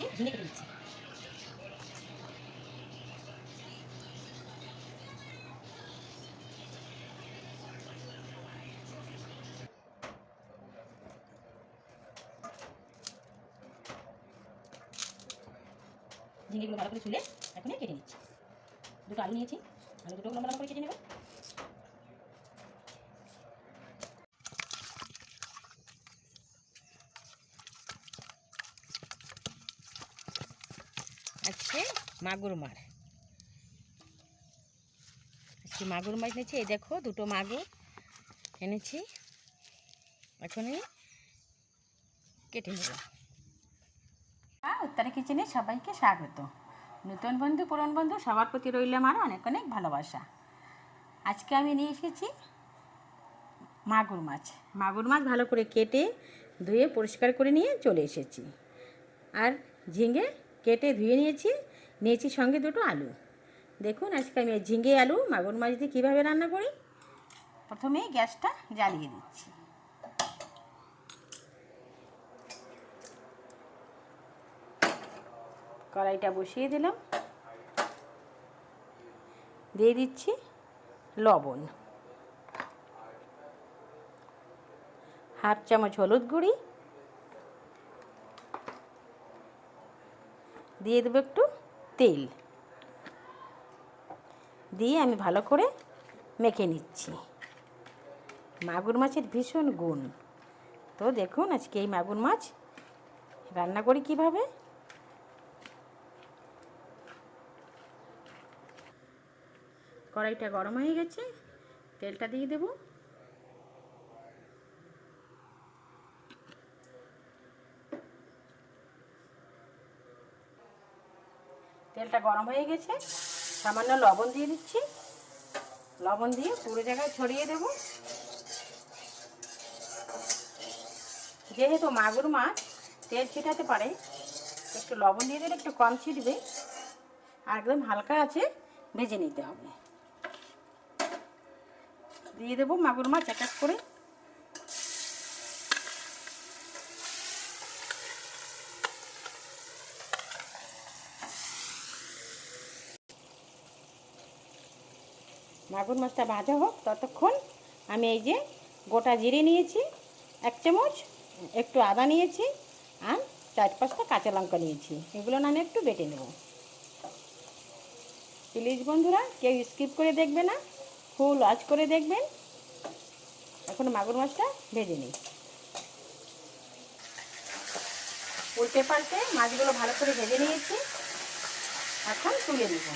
আজকে ঝিঙে কেটে নিচ্ছি ভালো করে ছুলে এখন কেটে নিচ্ছি। দুটো আলু নিয়েছি আলু দুটো লম্বা করে কেটে নেব। আজকে মাগুর মাছ। আজকে মাগুর মাছ এনেছি, এই দেখো দুটো মাগুর এনেছি। এখন এই কেটে নেব। উত্তরা কিচেনে সবাইকে স্বাগত। নতুন বন্ধু, পুরন বন্ধু, সবার প্রতি রইল আমার অনেক অনেক ভালোবাসা। আজকে আমি নিয়ে এসেছি মাগুর মাছ। মাগুর মাছ ভালো করে কেটে ধুয়ে পরিষ্কার করে নিয়ে চলে এসেছি। আর ঝিঙে কেটে ধুয়ে নিয়েছি। নিয়েছি সঙ্গে দুটো আলু। দেখুন, আজকে আমি ঝিঙে আলু, মাগুর মাছ দিয়ে কীভাবে রান্না করি? প্রথমে গ্যাসটা জ্বালিয়ে দিচ্ছি। কড়াইটা বসিয়ে দিলাম। দিয়ে দিচ্ছি লবণ। হাফ চামচ হলুদ গুঁড়ি দিয়ে দেবো একটু তেল। দিয়ে আমি ভালো করে মেখে নিচ্ছি। মাগুর মাছের ভীষণ গুণ। তো দেখুন আজকে এই মাগুর মাছ রান্না করি কীভাবে। কড়াইটা গরম হয়ে গেছে, তেলটা দিয়ে দেব। তেলটা গরম হয়ে গেছে, সামান্য লবণ দিয়ে দিচ্ছি। লবণ দিয়ে পুরো জায়গায় ছড়িয়ে দেব। যেহেতু মাগুর মাছ, তেল ছিটাতে পারে, একটু লবণ দিয়ে দিলে একটু কম ছিটবে। আর একদম হালকা আছে, ভেজে নিতে হবে। দিয়ে দেবো মাগুর মাছ এক এক করে। মাগুর মাছটা ভাজা হোক, ততক্ষণ আমি এই যে গোটা জিরে নিয়েছি, এক চামচ, একটু আদা নিয়েছি, আর চার পাঁচটা কাঁচা লঙ্কা নিয়েছি। এগুলো না আমি একটু বেটে নেব। প্লিজ বন্ধুরা, কেউ স্কিপ করে দেখবে না, ফুল ওয়াচ করে দেখবেন। এখন মাগুর মাছটা ভেজে নিই। উল্টে পাল্টে মাছগুলো ভালো করে ভেজে নিয়েছি। এখন তুলে নেব।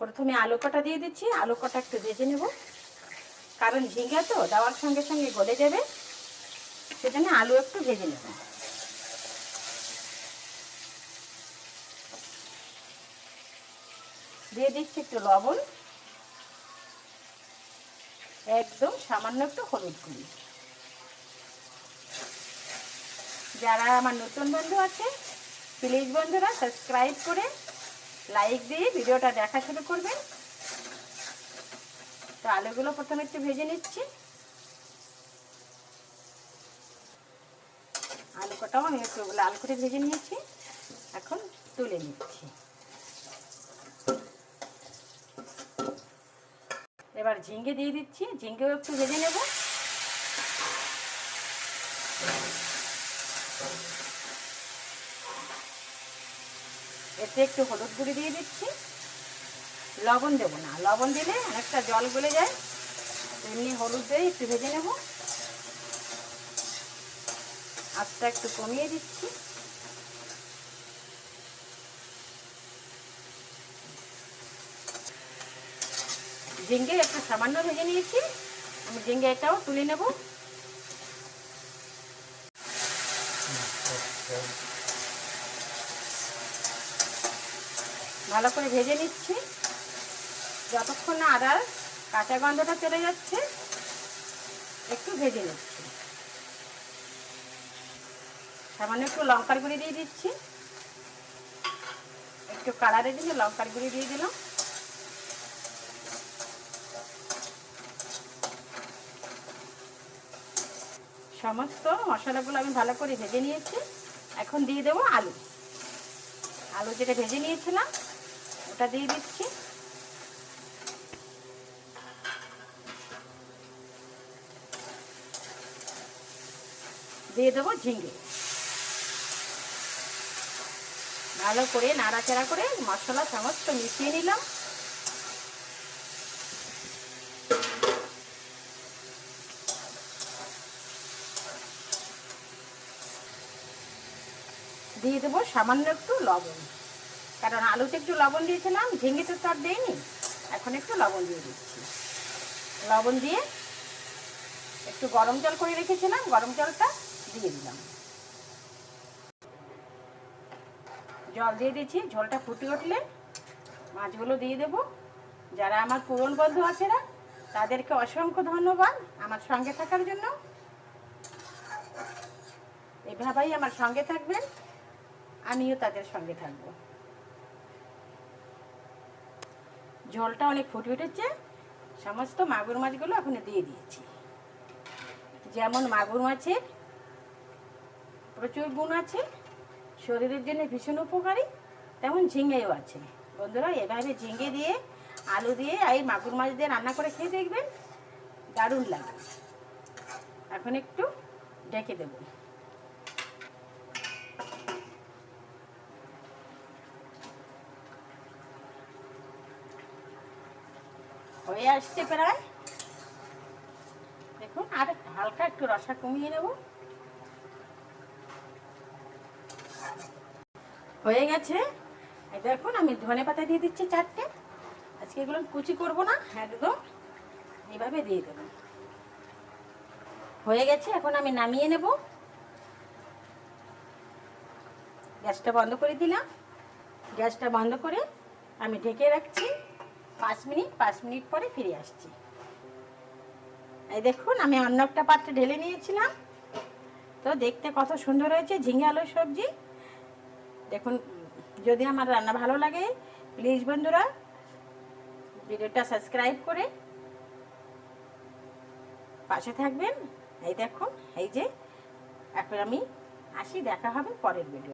প্রথমে আলু কটা দিয়ে দিচ্ছি, আলু কটা একটু ভেজে নেব। কারণ ঝিঙ্গা তো দেওয়ার সঙ্গে সঙ্গে গলে যাবে, সেজন্য আলু একটু ভেজে নেব। দিয়ে দিচ্ছি একটু লবণ, একদম সামান্য একটু হলুদ গুঁড়ি। যারা আমার নতুন বন্ধু আছে প্লিজ বন্ধুরা সাবস্ক্রাইব করে লাইক দিয়ে ভিডিওটা দেখা শুরু করবেন। তো আলুগুলো প্রথমে একটু ভেজে নিচ্ছি। আলু কটাও আমি একটু লাল করে ভেজে নিয়েছি। এখন তুলে নিচ্ছি। এবার ঝিঙ্গে দিয়ে দিচ্ছি। ঝিঙ্গেও একটু ভেজে নেব। এতে একটু হলুদ গুঁড়ি দিয়ে দিচ্ছি। লবণ দেবো না। লবণ দিলে অনেকটা জল গলে যায়। এমনি হলুদ দিয়ে একটু ভেজে নেব। আস্তে একটু কমিয়ে দিচ্ছি। ঝিঙ্গে একটু সামান্য ভেজে নিয়েছি। আমি ঝিঙ্গে এটাও তুলে নেব। ভালো করে ভেজে নিচ্ছি। যতক্ষণ না আদার কাঁচা গন্ধটা চলে যাচ্ছে, একটু ভেজে নিচ্ছি। সামান্য একটু লঙ্কার গুঁড়ি দিয়ে দিচ্ছি। একটু কালারের জন্য লঙ্কার গুঁড়ি দিয়ে দিলাম। সমস্ত মশলাগুলো আমি ভালো করে ভেজে নিয়েছি। এখন দিয়ে দেবো আলু। আলু যেটা ভেজে নিয়েছিলাম ওটা দিয়ে দিচ্ছি। দিয়ে দেবো ঝিঙ্গে ভালো করে নাড়াচাড়া করে মশলা সমস্ত মিশিয়ে নিলাম। দিয়ে দেবো সামান্য একটু লবণ। কারণ আলুতে একটু লবণ দিয়েছিলাম, ঝিঙ্গেতে তো আর দিইনি। এখন একটু লবণ দিয়ে দিচ্ছি। লবণ দিয়ে একটু গরম জল করে রেখেছিলাম, গরম জলটা দিয়ে দিলাম। জল দিয়ে দিচ্ছি, ঝোলটা ফুটে উঠলে মাছগুলো দিয়ে দেব। যারা আমার পুরন বন্ধু আছে না, তাদেরকে অসংখ্য ধন্যবাদ আমার সঙ্গে থাকার জন্য। এভাবেই আমার সঙ্গে থাকবেন, আমিও তাদের সঙ্গে থাকব। ঝোলটা অনেক ফুটে উঠেছে, সমস্ত মাগুর মাছগুলো এখন দিয়ে দিয়েছি। যেমন মাগুর মাছের প্রচুর গুণ আছে, শরীরের জন্য ভীষণ উপকারী, তেমন ঝিঙেও আছে। বন্ধুরা, এভাবে ঝিঙে দিয়ে, আলু দিয়ে এই মাগুর মাছ দিয়ে রান্না করে খেয়ে দেখবেন, দারুণ লাগে। এখন একটু ডেকে দেবো। হয়ে আসছে প্রায়। দেখুন আর হালকা একটু রসা কমিয়ে নেব। হয়ে গেছে। দেখুন, আমি ধনে পাতা দিয়ে দিচ্ছি চারটে। আজকে এগুলো কুচি করব না, একদম। এইভাবে দিয়ে দেবো। হয়ে গেছে, এখন আমি নামিয়ে নেব। গ্যাসটা বন্ধ করে দিলাম। গ্যাসটা বন্ধ করে আমি ঢেকে রাখছি। পাঁচ মিনিট পাঁচ মিনিট পরে ফিরে আসছি। এই দেখুন, আমি অন্য একটা পাত্রে ঢেলে নিয়েছিলাম। তো দেখতে কত সুন্দর হয়েছে, ঝিঙে আলুর সবজি। দেখুন, যদি আমার রান্না ভালো লাগে প্লিজ বন্ধুরা, ভিডিওটা সাবস্ক্রাইব করে পাশে থাকবেন। এই দেখুন, এই যে, এখন আমি আসি, দেখা হবে পরের ভিডিও